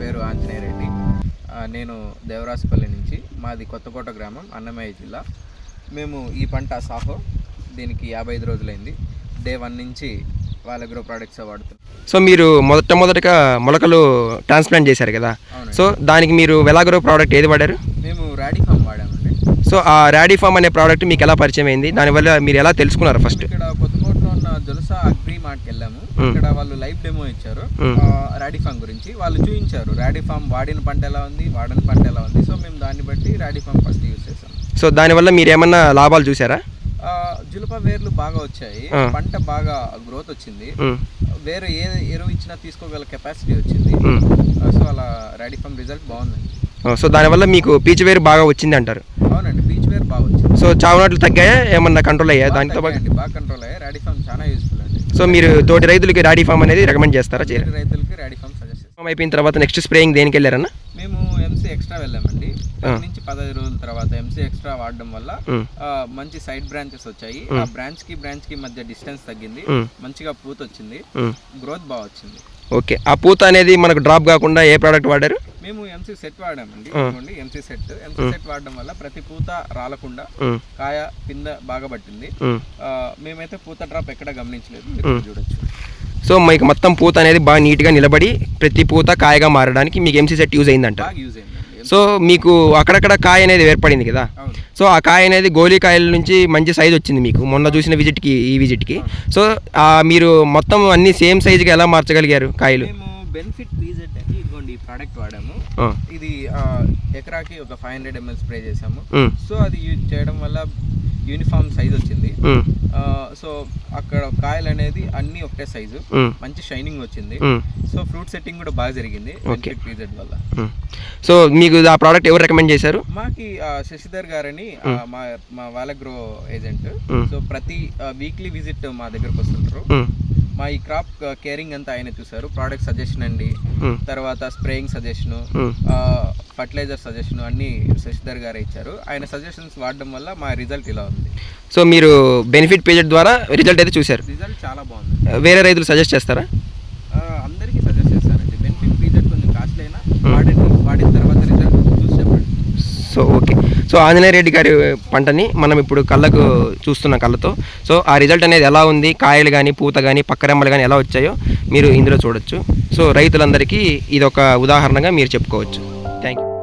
పేరు ఆంజనేయ రెడ్డి. నేను దేవరాజపల్లి నుంచి మాది కొత్తకోట గ్రామం అన్నమయ్య జిల్లా. మేము ఈ పంట సాహో దీనికి యాభై ఐదు రోజులైంది. డే వన్ నుంచి వాళ్ళ అగ్రో ప్రోడక్ట్స్ వాడుతున్నాం సో మీరు మొదట మొదటగా మొలకలు ట్రాన్స్ప్లాంట్ చేశారు కదా. సో దానికి మీరు వెలాగ్రో ప్రోడక్ట్ ఏది వాడారు? మేము రాడీ ఫామ్ వాడామండి. సో ఆ ర్యాడీ ఫామ్ అనే ప్రోడక్ట్ మీకు ఎలా పరిచయం అయింది దానివల్ల మీరు ఎలా తెలుసుకున్నారు ఫస్ట్? ఇక్కడ కొత్తకోటలో ఉన్న జొలసా అగ్రి మార్ట్కి వెళ్ళాము. ఇక్కడ వాళ్ళు లైవ్ డెమో ఇచ్చారు. మ్. రాడీ ఫామ్ గురించి వాళ్ళు చూపించారు రాడీ ఫామ్ వాడిన పంట ఎలా ఉంది? వాడని పంట ఎలా ఉంది? సో మేము దాన్ని బట్టి రాడీ ఫామ్ ఫస్ట్ యూస్ చేసాం. సో దానివల్ల మీరు ఏమన్నా లాభాలు చూసారా జులప వేర్లు బాగా వచ్చాయి. పంట బాగా గ్రోత్ వచ్చింది. వేరే ఏ ఎరువు ఇచ్చినా తీసుకోగల కెపాసిటీ వచ్చింది. సో అలా రాడీ ఫామ్ రిజల్ట్ బాగుందండి సో దానివల్ల మీకు పీచు వేరు బాగా వచ్చింది అంటారు అవునండి బీచ్ వేర్ బాగా వచ్చింది సో చావునాట్లు తగ్గాయా? ఏమన్నా కంట్రోల్ అయ్యా? దానితో బాగా కంట్రోల్ అయ్యాయి రాడీ ఫామ్ చాలా యూస్ఫుల్ అండి. సో మీరు తోటి రైతులకి రాడీ ఫామ్ అనేది రికమెండ్ చేస్తారా? చేయరా? రైతులకి రాడీ ఫామ్ సజెస్ట్ చేస్తాం. ఫామ్ అయిపోయిన తర్వాత నెక్స్ట్ స్ప్రేయింగ్ దేనికి వెళ్ళారన్నా? మేము ఎంసీ ఎక్స్ట్రా వెళ్ళామండి. పది నుంచి పదహైదు రోజుల తర్వాత ఎంసీ ఎక్స్ట్రా వాడడం వల్ల ఆ, మంచి సైడ్ బ్రాంచెస్ వచ్చాయి. ఆ బ్రాంచ్కి బ్రాంచ్కి మధ్య డిస్టెన్స్ తగ్గింది. మంచిగా పూత వచ్చింది. గ్రోత్ బాగా వచ్చింది. ఓకే. ఆ పూత అనేది మనకు డ్రాప్ కాకుండా ఏ ప్రోడక్ట్ వాడారు? మేము ఎంసీ సెట్ వాడామండి. ఇదిగోండి ఎంసీ సెట్ ఎంసీ సెట్ వాడడం వల్ల ప్రతి పూత రాలకుండా కాయ పింద బాగా పట్టింది. మేమైతే పూత డ్రాప్ ఎక్కడ గమనించలేదు. మీరు చూడొచ్చు. సో మీకు మొత్తం పూత అనేది బాగా నీట్గా నిలబడి ప్రతి పూత కాయగా మారడానికి మీకు ఎంసీ సెట్ యూజ్ అయిందంట. యూజ్ అయిందండి సో మీకు అక్కడక్కడ కాయ అనేది ఏర్పడింది కదా? సో ఆ కాయ అనేది గోలీ కాయల నుంచి మంచి సైజ్ వచ్చింది మీకు. మొన్న చూసిన విజిట్కి ఈ విజిట్కి సో ఆ మీరు మొత్తం అన్ని సేమ్ సైజుగా ఎలా మార్చగలిగారు కాయలు? బెనిఫిట్ పీజెట్ అని ఇదిగోండి ఈ ప్రోడక్ట్ వాడాము. ఇది ఎకరాకి ఒక ఫైవ్ హండ్రెడ్ ఎంఎల్ స్ప్రే చేసాము సో అది యూజ్ చేయడం వల్ల యూనిఫామ్ సైజ్ వచ్చింది. సో అక్కడ కాయలు అనేది అన్ని ఒకటే సైజు మంచి షైనింగ్ వచ్చింది. సో ఫ్రూట్ సెట్టింగ్ కూడా బాగా జరిగింది పీజెడ్ వల్ల. సో మీకు ఆ ప్రోడక్ట్ ఎవరు రికమెండ్ చేశారు? మాకి శశిధర్ గారని మా మా వాలగ్రో ఏజెంట్. సో ప్రతి వీక్లీ విజిట్ మా దగ్గరకు వస్తుంటారు. మా ఈ క్రాప్ కేరింగ్ అంతా ఆయన చూసారు ప్రోడక్ట్ సజెషన్ అండి. ఉమ్, తర్వాత స్ప్రేయింగ్ సజెషన్. ఫర్టిలైజర్ సజెషన్ అన్ని శశిధర్ గారే ఇచ్చారు. ఆయన సజెషన్స్ వాడడం వల్ల మా రిజల్ట్ ఇలా ఉంది. సో మీరు బెనిఫిట్ పేజెడ్ ద్వారా రిజల్ట్ అయితే చూశారు. రిజల్ట్ చాలా బాగుంది. వేరే రైతులు సజెస్ట్ చేస్తారా ఆ, అందరికీ సజెస్ట్ చేస్తానండి బెనిఫిట్ పీరియడ్ కొంచెం కాస్ట్లీ అయినా వాడండి వాడిన తర్వాత రిజల్ట్ చూసి చెప్పండి so okay. So Anjaneya Reddy గారి పంటని మనం ఇప్పుడు కళ్ళకు చూస్తున్న కళ్ళతో. సో ఆ రిజల్ట్ అనేది ఎలా ఉంది? కాయలు కానీ పూత కానీ పక్కరెమ్మలు కానీ ఎలా వచ్చాయో మీరు ఇందులో చూడొచ్చు. సో రైతులందరికీ ఇది ఒక ఉదాహరణగా మీరు చెప్పుకోవచ్చు. Thank you